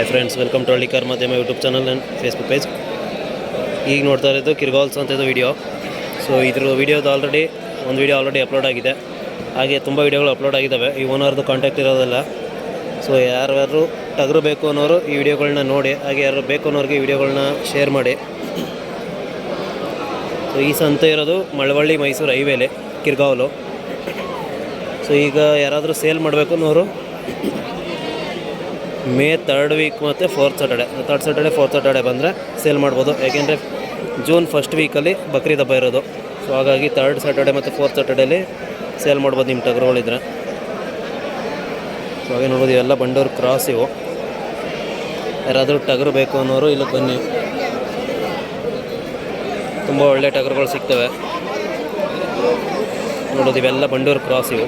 Hi friends welcome to Hallikar ಮಾಧ್ಯಮ YouTube channel and Facebook page ಈಗ ನೋಡ್ತಾ ಇರೋದು ಕಿರ್ಗಾಲ್ಸ್ ಅಂತ ಇದು ವಿಡಿಯೋ ಸೊ ಇದ್ರ ವೀಡಿಯೋದು ಆಲ್ರೆಡಿ ಒಂದು ವಿಡಿಯೋ ಆಲ್ರೆಡಿ ಅಪ್ಲೋಡ್ ಆಗಿದೆ. ಹಾಗೆ ತುಂಬ ವಿಡಿಯೋಗಳು ಅಪ್ಲೋಡ್ ಆಗಿದ್ದಾವೆ ಈ ಓನರ್ದು ಕಾಂಟ್ಯಾಕ್ಟ್ ಇರೋದಲ್ಲ. ಸೊ ಯಾರ್ಯಾರು ಟಗರು ಬೇಕು ಅನ್ನೋರು ಈ ವಿಡಿಯೋಗಳನ್ನ ನೋಡಿ, ಹಾಗೆ ಯಾರು ಬೇಕು ಅನ್ನೋರಿಗೆ ಈ ವಿಡಿಯೋಗಳನ್ನ ಶೇರ್ ಮಾಡಿ. ಸೊ ಈ ಸಂತೆ ಇರೋದು ಮಳವಳ್ಳಿ, ಮೈಸೂರು ಹೈವೇಲಿ ಕಿರ್ಗಾವಲು. ಸೊ ಈಗ ಯಾರಾದರೂ ಸೇಲ್ ಮಾಡಬೇಕು ಅನ್ನೋರು ಮೇ ತರ್ಡ್ ವೀಕ್ ಮತ್ತು fourth Saturday third Saturday fourth Saturday ಬಂದರೆ ಸೇಲ್ ಮಾಡ್ಬೋದು. ಯಾಕೆಂದರೆ ಜೂನ್ ಫಸ್ಟ್ ವೀಕಲ್ಲಿ ಬಕ್ರೀದ್ ಹಬ್ಬ ಇರೋದು. ಸೊ ಹಾಗಾಗಿ ತರ್ಡ್ ಸ್ಯಾಟರ್ಡೆ ಮತ್ತು ಫೋರ್ತ್ ಸ್ಯಾಟರ್ಡೇಲಿ ಸೇಲ್ ಮಾಡ್ಬೋದು ನಿಮ್ಮ ಟಗರುಗಳಿದ್ರೆ. ಸೊ ಹಾಗೆ ನೋಡ್ಬೋದು, ಇವೆಲ್ಲ ಬಂಡೂರು ಕ್ರಾಸ್ ಇವು. ಯಾರಾದರೂ ಟಗರು ಬೇಕು ಅನ್ನೋರು ಇಲ್ಲಿ ಬನ್ನಿ. ತುಂಬ ಒಳ್ಳೆ ಟಗರುಗಳು ಸಿಗ್ತವೆ. ನೋಡೋದು ಇವೆಲ್ಲ ಬಂಡೂರು ಕ್ರಾಸ್ ಇವು.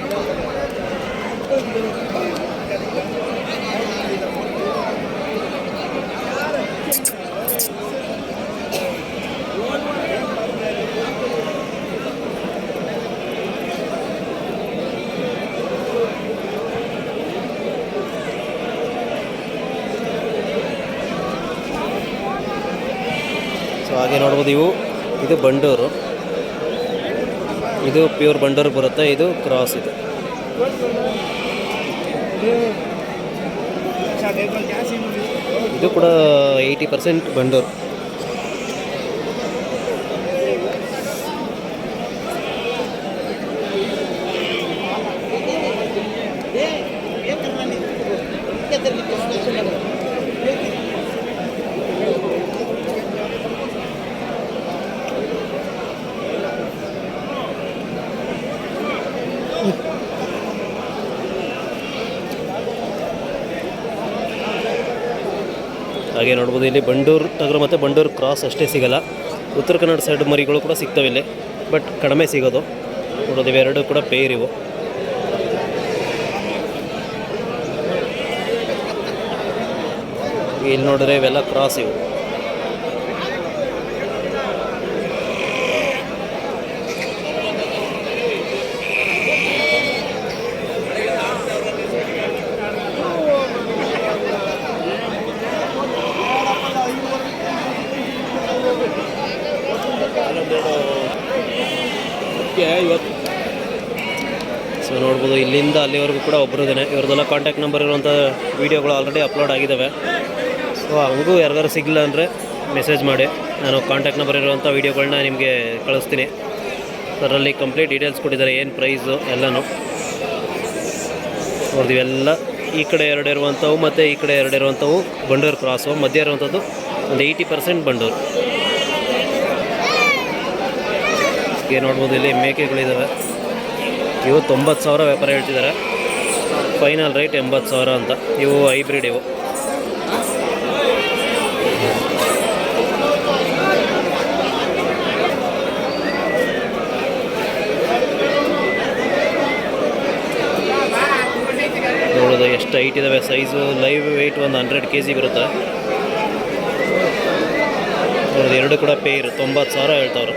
ಸೊ ಹಾಗೆ ನೋಡ್ಬೋದು ಇವು. ಇದು ಬಂಡೂರು. ಇದು ಪ್ಯೂರ್ ಬಂಡೂರು ಬರುತ್ತೆ. ಇದು ಕ್ರಾಸ್ ಇದು. ಇದು ಕೂಡ ಏಯ್ಟಿ ಪರ್ಸೆಂಟ್ ಬಂಡೂರು. ಹಾಗೆ ನೋಡ್ಬೋದು, ಇಲ್ಲಿ ಬಂಡೂರು ನಗರ ಮತ್ತು ಬಂಡೂರು ಕ್ರಾಸ್ ಅಷ್ಟೇ ಸಿಗಲ್ಲ. ಉತ್ತರ ಕನ್ನಡ ಸೈಡ್ ಮರಿಗಳು ಕೂಡ ಸಿಗ್ತವೆ ಇಲ್ಲಿ ಬಟ್ ಕಡಿಮೆ ಸಿಗೋದು. ನೋಡೋದು ಇವೆರಡು ಕೂಡ ಪೇರ್ ಇವು. ಇಲ್ಲಿ ನೋಡಿದ್ರೆ ಇವೆಲ್ಲ ಕ್ರಾಸ್ ಇವು. ಸೊ ನೋಡ್ಬೋದು, ಇಲ್ಲಿಂದ ಅಲ್ಲಿವರೆಗೂ ಕೂಡ ಒಬ್ಬರದೇನೆ ಇವ್ರದ್ದೆಲ್ಲ ಕಾಂಟ್ಯಾಕ್ಟ್ ನಂಬರ್ ಇರುವಂಥ ವೀಡಿಯೋಗಳು ಆಲ್ರೆಡಿ ಅಪ್ಲೋಡ್ ಆಗಿದ್ದಾವೆ ಸೊ ಹಂಗೂ ಯಾರಿಗಾರು ಸಿಗಲಿಲ್ಲ ಅಂದರೆ ಮೆಸೇಜ್ ಮಾಡಿ. ನಾನು ಕಾಂಟ್ಯಾಕ್ಟ್ ನಂಬರ್ ಇರುವಂಥ ವೀಡಿಯೋಗಳನ್ನ ನಿಮಗೆ ಕಳಿಸ್ತೀನಿ. ಅದರಲ್ಲಿ ಕಂಪ್ಲೀಟ್ ಡೀಟೇಲ್ಸ್ ಕೊಟ್ಟಿದ್ದಾರೆ, ಏನು ಪ್ರೈಸು ಎಲ್ಲನೂ. ಅವ್ರದ್ದು ಇವೆಲ್ಲ ಈ ಕಡೆ ಎರಡು ಇರುವಂಥವು ಮತ್ತು ಈ ಕಡೆ ಎರಡು ಇರುವಂಥವು ಬಂಡೂರು ಕ್ರಾಸು ಮಧ್ಯ ಇರುವಂಥದ್ದು ಒಂದು ಏಯ್ಟಿ ಪರ್ಸೆಂಟ್ ಬಂಡೂರು. ಹೀಗೆ ನೋಡ್ಬೋದು, ಇಲ್ಲಿ ಮೇಕೆಗಳಿದ್ದಾವೆ ಇವು ತೊಂಬತ್ತು ಸಾವಿರ ವ್ಯಾಪಾರ ಹೇಳ್ತಿದ್ದಾರೆ. ಫೈನಲ್ ರೇಟ್ ಎಂಬತ್ತು ಸಾವಿರ ಅಂತ. ಇವು ಹೈಬ್ರಿಡ್ ಇವು. ನೋಡೋದು ಎಷ್ಟು ಹೈಟ್ ಇದ್ದಾವೆ ಸೈಜು ಲೈವ್ ವೆಯ್ಟ್ ಒಂದು ಹಂಡ್ರೆಡ್ ಕೆ ಜಿ ಬರುತ್ತೆ ಎರಡು ಕೂಡ ಪೇರ್ ತೊಂಬತ್ತು ಸಾವಿರ ಹೇಳ್ತಾವ್ರು.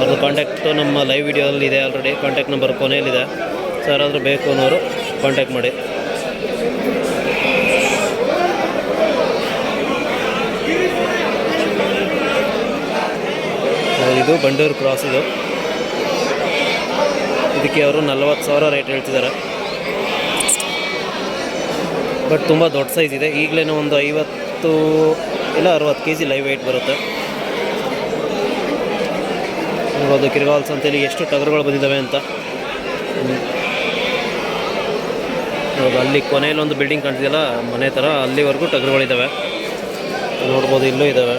ಅವ್ರದ್ದು ಕಾಂಟ್ಯಾಕ್ಟು ನಮ್ಮ ಲೈವ್ ವಿಡಿಯೋದಲ್ಲಿ ಇದೆ ಆಲ್ರೆಡಿ ಕಾಂಟ್ಯಾಕ್ಟ್ ನಂಬರ್ ಕೊನೆಯಲ್ಲಿದೆ. ಸರ್ ಆದರೂ ಬೇಕು ಅನ್ನೋರು ಕಾಂಟ್ಯಾಕ್ಟ್ ಮಾಡಿ. ಇದು ಬಂಡೂರು ಕ್ರಾಸ್ ಇದು. ಇದಕ್ಕೆ ಅವರು ನಲ್ವತ್ತು ಸಾವಿರ ರೇಟ್ ಹೇಳ್ತಿದ್ದಾರೆ. ಬಟ್ ತುಂಬ ದೊಡ್ಡ ಸೈಜ್ ಇದೆ. ಈಗಲೇ ಒಂದು ಐವತ್ತು, ಇಲ್ಲ ಅರವತ್ತು ಕೆ ಜಿ ಲೈವ್ ವೆಯ್ಟ್ ಬರುತ್ತೆ. ನೋಡೋದು ಕಿರ್ಗಾಲ್ಸ್ ಅಂತೇಳಿ ಎಷ್ಟು ಟಗರುಗಳು ಬಂದಿದ್ದಾವೆ ಅಂತ. ಅಲ್ಲಿ ಕೊನೆಯಲ್ಲಿ ಒಂದು ಬಿಲ್ಡಿಂಗ್ ಕಾಣ್ತಿದೆಯಲ್ಲ, ಮನೆ ಥರ ಅಲ್ಲಿವರೆಗೂ ಟಗರುಗಳಿದ್ದಾವೆ. ನೋಡ್ಬೋದು ಇಲ್ಲೂ ಇದ್ದಾವೆ.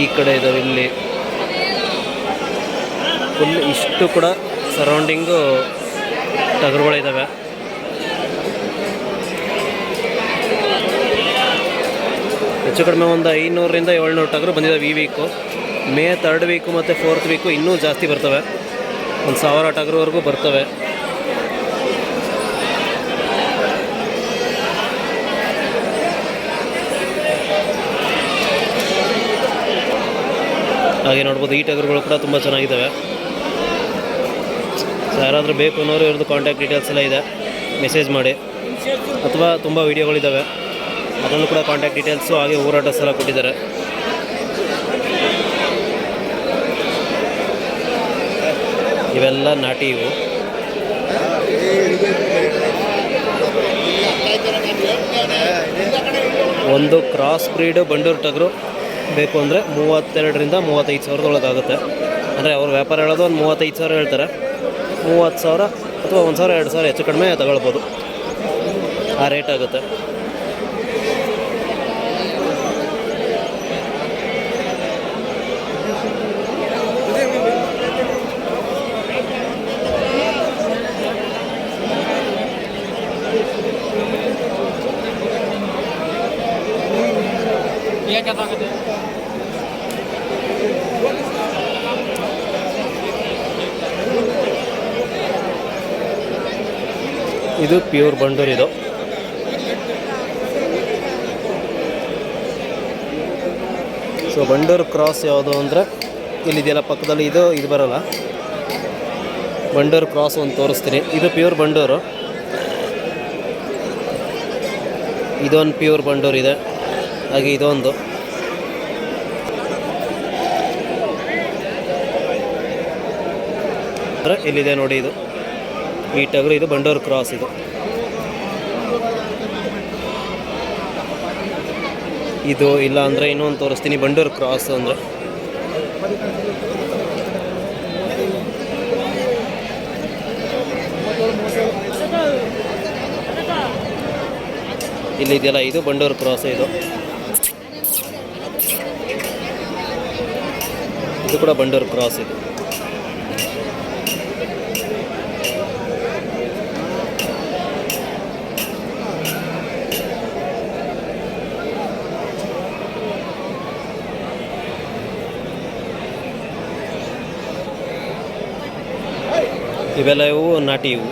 ಈ ಕಡೆ ಇದ್ದಾವೆ ಇಲ್ಲಿ. ಫುಲ್ ಇಷ್ಟು ಕೂಡ ಸರೌಂಡಿಂಗು ಟಗರುಗಳಿದ್ದಾವೆ. ಹೆಚ್ಚು ಕಡಿಮೆ ಒಂದು ಐನೂರರಿಂದ ಏಳ್ನೂರು ಟಗರು ಬಂದಿದ್ದಾವೆ ಈ ವೀಕು ಮೇ ತರ್ಡ್ ವೀಕು ಮತ್ತು ಫೋರ್ತ್ ವೀಕು ಇನ್ನೂ ಜಾಸ್ತಿ ಬರ್ತವೆ. ಒಂದು ಸಾವಿರ ಟಗ್ರವರೆಗೂ ಬರ್ತವೆ. ಹಾಗೆ ನೋಡ್ಬೋದು, ಈ ಟಗರುಗಳು ಕೂಡ ತುಂಬ ಚೆನ್ನಾಗಿದ್ದಾವೆ ಯಾರಾದರೂ ಬೇಕು ಅನ್ನೋರು ಇವ್ರದ್ದು ಕಾಂಟ್ಯಾಕ್ಟ್ ಡೀಟೇಲ್ಸ್ ಎಲ್ಲ ಇದೆ. ಮೆಸೇಜ್ ಮಾಡಿ. ಅಥವಾ ತುಂಬ ವೀಡಿಯೋಗಳಿದ್ದಾವೆ ಅದರಲ್ಲೂ ಕೂಡ ಕಾಂಟ್ಯಾಕ್ಟ್ ಡೀಟೇಲ್ಸು ಹಾಗೆ ಊರ ಸಲ ಕೊಟ್ಟಿದ್ದಾರೆ. ಇವೆಲ್ಲ ನಾಟಿ ಇವು. ಒಂದು ಕ್ರಾಸ್ ಬ್ರೀಡ್ ಬಂಡೂರು ಟಗರು ಬೇಕು ಅಂದರೆ ಮೂವತ್ತೆರಡರಿಂದ ಮೂವತ್ತೈದು ಸಾವಿರದೊಳಗಾಗುತ್ತೆ ಅಂದರೆ ಅವ್ರ ವ್ಯಾಪಾರ ಹೇಳೋದು ಒಂದು ಮೂವತ್ತೈದು ಸಾವಿರ ಹೇಳ್ತಾರೆ. ಮೂವತ್ತು ಸಾವಿರ ಅಥವಾ ಒಂದು ಸಾವಿರ, ಎರಡು ಸಾವಿರ ಹೆಚ್ಚು ಕಡಿಮೆ ತಗೊಳ್ಬೋದು. ಆ ರೇಟ್ ಆಗುತ್ತೆ. ಇದು ಪ್ಯೂರ್ ಬಂಡೂರ್ ಇದು. ಸೊ ಬಂಡೂರು ಕ್ರಾಸ್ ಯಾವುದು ಅಂದರೆ ಇಲ್ಲಿದೆಯಲ್ಲ ಪಕ್ಕದಲ್ಲಿ ಇದು ಇದು ಬರಲ್ಲ. ಬಂಡೂರು ಕ್ರಾಸ್ ಒಂದು ತೋರಿಸ್ತೀನಿ. ಇದು ಪ್ಯೂರ್ ಬಂಡೂರು. ಇದೊಂದು ಪ್ಯೂರ್ ಬಂಡೂರು ಇದೆ. ಹಾಗೆ ಇದೊಂದು. ಅಂದ್ರೆ ಇಲ್ಲಿದೆ ನೋಡಿ ಇದು. ಈ ಟಗರು, ಇದು ಬಂಡೂರು ಕ್ರಾಸ್ ಇದು. ಇದು ಇಲ್ಲ ಅಂದರೆ ಇನ್ನೊಂದು ತೋರಿಸ್ತೀನಿ, ಬಂಡೂರು ಕ್ರಾಸ್ ಅಂದರೆ. ಇಲ್ಲಿ ಇದೆಯಲ್ಲ, ಇದು ಬಂಡೂರು ಕ್ರಾಸ್ ಇದು. ಇದು ಕೂಡ ಬಂಡೂರು ಕ್ರಾಸ್ ಇದು. ಇವೆಲ್ಲ ಇವು, ನಾಟಿ ಇವು.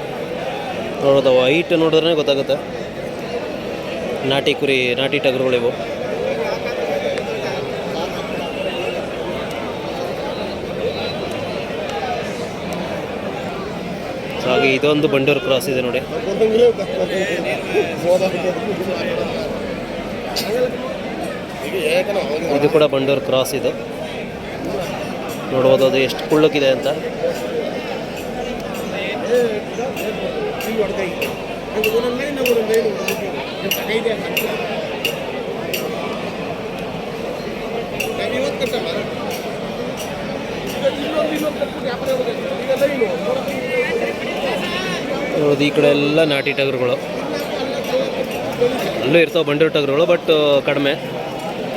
ನೋಡೋದು ಹೈಟ್ ನೋಡಿದ್ರೆ ಗೊತ್ತಾಗುತ್ತೆ. ನಾಟಿ ಕುರಿ, ನಾಟಿ ಟಗರುಗಳಿವು ಹಾಗೆ ಇದೊಂದು ಬಂಡೂರು ಕ್ರಾಸ್ ಇದೆ ನೋಡಿ. ಇದು ಕೂಡ ಬಂಡೂರು ಕ್ರಾಸ್ ಇದು. ನೋಡ್ಬೋದು ಅದು ಎಷ್ಟು ಕುಳ್ಳಕ್ಕಿದೆ ಅಂತ. ನೋಡೋದು ಈ ಕಡೆ ಎಲ್ಲ ನಾಟಿ ಟಗರುಗಳು. ಅಲ್ಲೂ ಇರ್ತಾವೆ ಬಂಡೂರು ಟಗರುಗಳು, ಬಟ್ ಕಡಿಮೆ.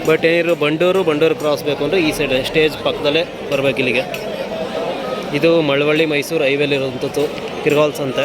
ಬಟ್ ಏನಿರೋ ಬಂಡೂರು ಬಂಡೂರು ಕ್ರಾಸ್ ಬೇಕು ಅಂದರೆ ಈ ಸೈಡ್ ಸ್ಟೇಜ್ ಪಕ್ಕದಲ್ಲೇ ಬರಬೇಕು ಇಲ್ಲಿಗೆ. ಇದು ಮಳವಳ್ಳಿ, ಮೈಸೂರು ಹೈವೇಲಿರುವಂಥದ್ದು ಕಿರ್ಗಾಲ್ಸ್ ಅಂತ